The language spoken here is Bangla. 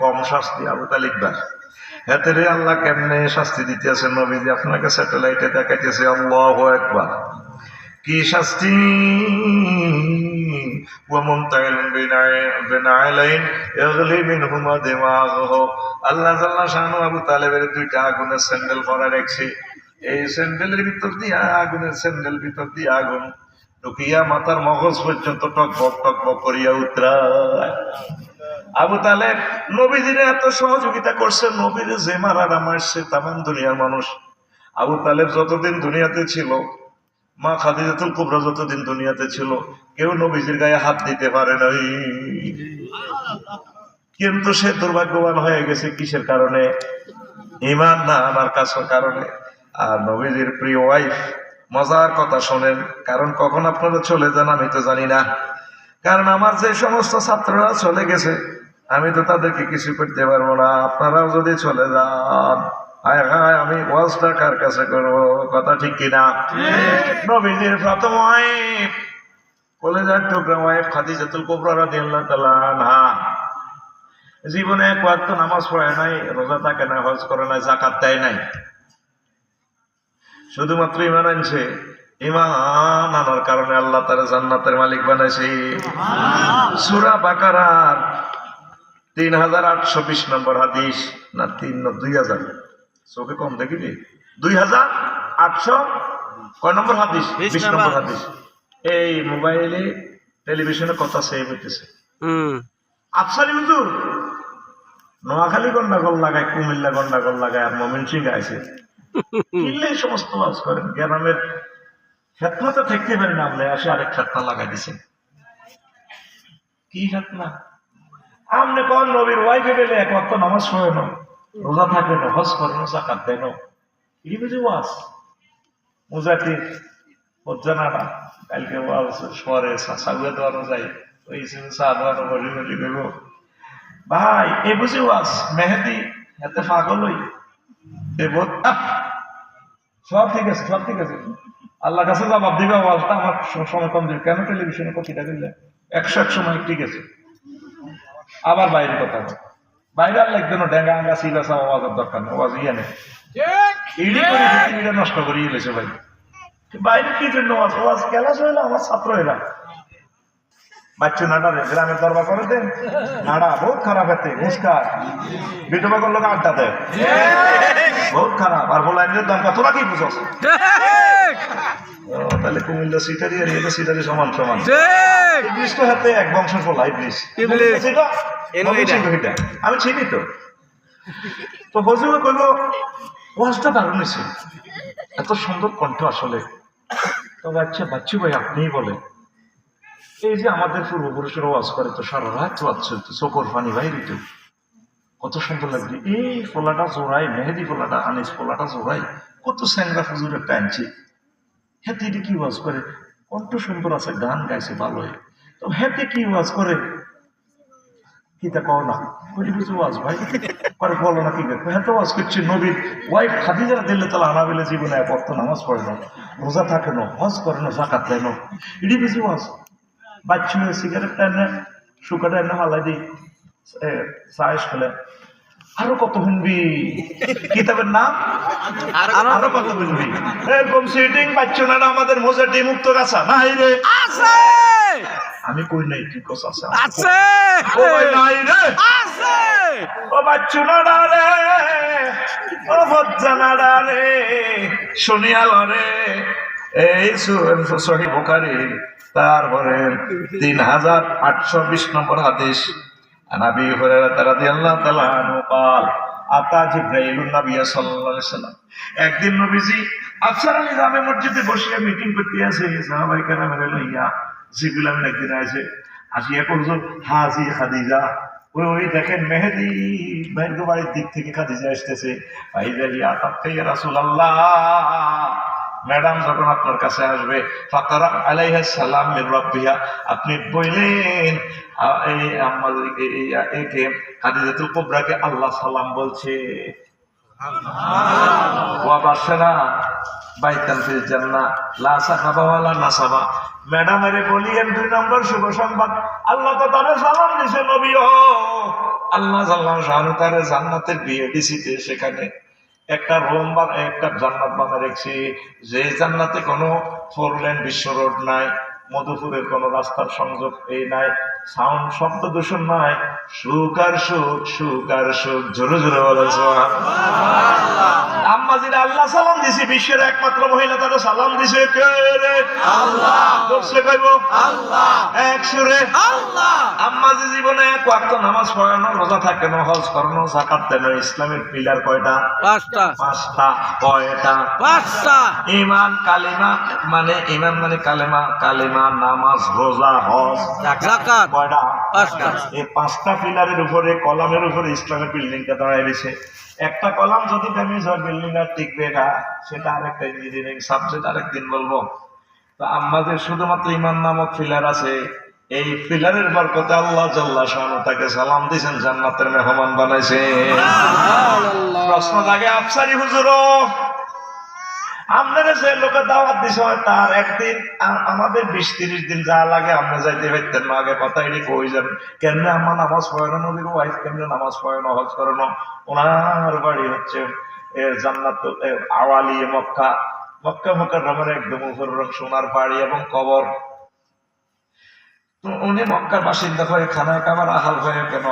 কম শাস্তি, আবু তালিকবার এতে রে আল্লাহ কেমনে শাস্তি দিতেছে নবীজি? আপনাকে স্যাটেলাইটে দেখাইতেছে, আল্লাহ একবার কি শাস্তি? দুইটা এই দিয়ে, আগুনের দিয়ে আগুন ঢুকিয়া মাথার মগজ পর্যন্ত টক বক টক বক করিয়া উত্তরায় আবু তালেব, নবীজিরে এত সহযোগিতা করছে নবীর যে মারারা মারছে তামান দুনিয়ার মানুষ। আবু তালেব যতদিন দুনিয়াতে ছিল, মা খাদিজাতুল কুবরা যতদিন দুনিয়াতে ছিল, কেউ নবীজির গায়ে হাত দিতে পারে নাই। কিন্তু সে দুর্ভাগ্যবান হয়ে গেছে কিসের কারণে? ইমান না আমার কাছের কারণে। আর নবীজির প্রিয় ওয়াইফ মজার কথা শোনেন, কারণ কখন আপনারা চলে যান আমি তো জানি না। কারণ আমার যে সমস্ত ছাত্ররা চলে গেছে আমি তো তাদেরকে কিছু করতে পারব না। আপনারাও যদি চলে যান। হায় হায় আমি ওয়াজটা কার কাছে করব? কথা ঠিক কিনা? নবীজির প্রথম ওয়াইফ। কলেজার টুকরা ওয়াইফ খাদিজাতুল কুবরা রাদিয়াল্লাহু তাআলা আনহা। জীবনে এক ওয়াক্ত নামাজ পড়ে নাই রোজা থাকে না হজ করে নাই জাকাত দেয় নাই। শুধুমাত্র ইমান আনছে। ইমান আনার কারণে আল্লাহ তারা জান্নাতের মালিক বানাইছে। সুরা বাকারার তিন হাজার আটশো বিশ নম্বর হাদিস না তিন দুই হাজার? চোখে কম দেখিবি? দুই হাজার আটশো কয় নম্বর হাদিস? বিশ নম্বর। হাদিস। এই মোবাইলে টেলিভিশনে কথা সেভ হইতেছে। আফসারি হুজুর নোয়াখালী গন্ডাগোল লাগায় কুমিল্লা গন্ডাগোল লাগায় আর মমিন সিং গাইছে কিনলে সমস্ত মাছ করেন? গ্রামের খেতনাতে থাকতে পারি না আপনি আসে আরেক খেতনা লাগাই দিছেন কি খেতনা? আপনি কোন নবীর ওয়াইফে গেলে এক অর্থ নামাজ পড়ে না রোজা থাকে না, হজ করে না জাকাত দেয় না এই বুঝি ওয়াজ। মুজাতি হজ্জানাটা কালকে ওয়াজ সরে সাগুয়ে দেওয়ানো যায়। ওই চা দেওয়ানো, বলি বলি দেব ভাই এ বুঝি ওয়াজ। মেহেদি, এতে পাগল হই। আহ! সব ঠিক আছে, সব ঠিক আছে। আল্লাহ কাছে জবাব দিবে ওয়াজটা আমার সময় কম দিবে। কেন টেলিভিশনে প্রতিটা দিলে? একশো একশো সময় ঠিক আছে। আবার বাইরে কথা বাইরে আর লাগবে না ডেঙ্গা আঙ্গা সিলা আওয়াজের দরকার নেই আওয়াজ ইয়ে নেই। ইডি করে পৃথিবীটা নষ্ট করে গেছে ভাই। বাইরে কি জন্য ওয়াজ ওয়াজ কেলাস হইল আমার ছাত্র এরা বাচ্চু নাডারে গ্রামের দরবার করে দেন। নাড়া বহুত খারাপ হাতে মুস্কার বিধবা করল আড্ডা দেয়। বহুত খারাপ আর বলে দাম কত কি বুঝস? ও, তাহলে কুমিল্লা সিটারি আর এটা সিটারি সমান সমান। ইবলিশ তো হাতে এক বংশ ফলা ইবলিশ। আমি চিনি তো। তো হজুরে কইল ওয়াজটা দারুণ হয়েছে এত সুন্দর কণ্ঠ আসলে। তবে আচ্ছা বাচ্চু ভাই আপনিই বলেন। এই যে আমাদের পূর্বপুরুষের ওয়াজ করে তো সারা রাত ওয়াজ চলতো চোখর পানি বাইরে তো। কত সুন্দর লাগবে এই ফোলাটা জোড়াই মেহেদি ফোলাটা আনিস ফোলাটা জোড়াই। কত স্যাংরা ফুজুরের টানছে তিনি কি ওয়াজ করে? কণ্ঠ সুন্দর আছে, গান গাইছে, ভালোই। তো হেতে কি ওয়াজ করে? কি তা কও না? কইলি কিছু ওয়াজ ভাই পরে বলো না কি করে? হ্যাঁ তো ওয়াজ করছি নবীর ওয়াইফ খাদিজারা দিলে তাহলে আনাবিলে জীবনে এক অর্থ নামাজ পড়ে না। রোজা থাকে না, হজ করে না জাকাত দেয় না। এটি বেশি ওয়াজ? বাচ্চু সিগারেট টানে শুকাটা এনে হালাই দিই সায়েস খেলে আরও কত শুনবি? কিতাবের নাম? আরও কত শুনবি? এরকম সিটিং পাচ্ছ না আমাদের মোজাটি মুক্ত গাছা নাই রে। আছে! আমি কই নাই কস আছে। আছে! কই নাই রে। আছে! ও বাচ্চু না রে। ও রে। শুনিয়াল রে। এই সহি বোকারি তারপরে তিন হাজার আটশো বিশ নম্বর হাদিস। আনাবি হুরায়রা রাদিয়াল্লাহু তাআলা আনহু قال আতা জিব্রাইলুন নবী সাল্লাল্লাহু আলাইহি সাল্লাম একদিন নবীজি আফসার আলী জামে মসজিদে বসে মিটিং করতে আছে সাহাবাই কেরামের লইয়া জিবরিল আমিন একদিন আছে আসিয়া করছো হাজি খাদিজা ওই ওই দেখেন মেহেদি মেহেদি বাড়ির দিক থেকে খাদিজা আসতেছে ভাই দেখিয়া তাপ্তাইয়া রাসূলুল্লাহ ম্যাডাম যখন আপনার কাছে আসবে ফাকারা আলাইহা সালাম রাব্বিহা আপনি বললেন এই এই- একে খাদিজাতুল কুবরাকে আল্লাহ সালাম বলছে। ওয়া বাসারা বাইতান ফিল জান্নাহ লা সাখাবা ওয়ালা নাসাবা। ম্যাডাম এর বলিয়েন দুই নম্বর শুভ সংবাদ আল্লাহ তো তারে সালাম দিছে নবী ও আল্লাহ শাহানু তার জান্নাতের বিয়ে দিছিতে সেখানে। একটা রোম বা একটা জান্নাত বানা রেখেছি। যে জান্নাতে কোনো ফোর লেন বিশ্ব রোড নাই মধুপুরের কোনো রাস্তার সংযোগ এই নাই, সাউন্ড শব্দ দূষণ নাই, সুখ আর সুখ সুখ আর সুখ, জোরে জোরে বলে আম্মাজির আল্লাহ সালাম দিছি বিশ্বের একমাত্র মহিলা তারা সালাম দিছে কে রে? আল্লাহ। বসে কইব? আল্লাহ। এক সুরে। আল্লাহ। আম্মাজি জীবনে এক ওয়াক্ত নামাজ পড়ানো রোজা থাকানো হজ করানো দেন ইসলামের পিলার কয়টা? পাঁচটা। পাঁচটা। কয়টা? পাঁচটা। ইমান কালিমা মানে ইমান মানে কালেমা কালিমা নামাজ রোজা হজ কয়টা। এই পাঁচটা পিলারের উপরে কলামের উপরে ইসলামের বিল্ডিংটা দাঁড়ায় রয়েছে। একটা কলাম যদি ড্যামেজ হয় বিল্ডিং আর টিকবে না। সেটা আরেকটা ইঞ্জিনিয়ারিং সাবজেক্ট আরেকদিন বলব। তো আমাদের শুধুমাত্র ইমান নামক ফিলার আছে। এই ফিলারের বরকতে আল্লাহ জাল্লা শাহানু তাকে সালাম দিয়েছেন জান্নাতের মেহমান বানাইছে। প্রশ্ন জাগে আফসারি হুজুরও। আপনারা যে লোকে দাওয়াত দিছে তার একদিন আমাদের বিশ তিরিশ দিন যা লাগে আমরা যাইতে পারতেন না। আগে কথা এটি কই যাবেন কেমনে আমার নামাজ পড়ানো নদীর ওয়াইফ কেমনে নামাজ পড়ানো হজ করানো ওনার বাড়ি হচ্ছে জান্নাত আওয়ালি, মক্কা। মক্কা মক্কা রমের একদম উপর সোনার বাড়ি এবং কবর। উনি মক্কার বাসিন্দা হয়ে খানায় কাবার আহাল হয়ে কেন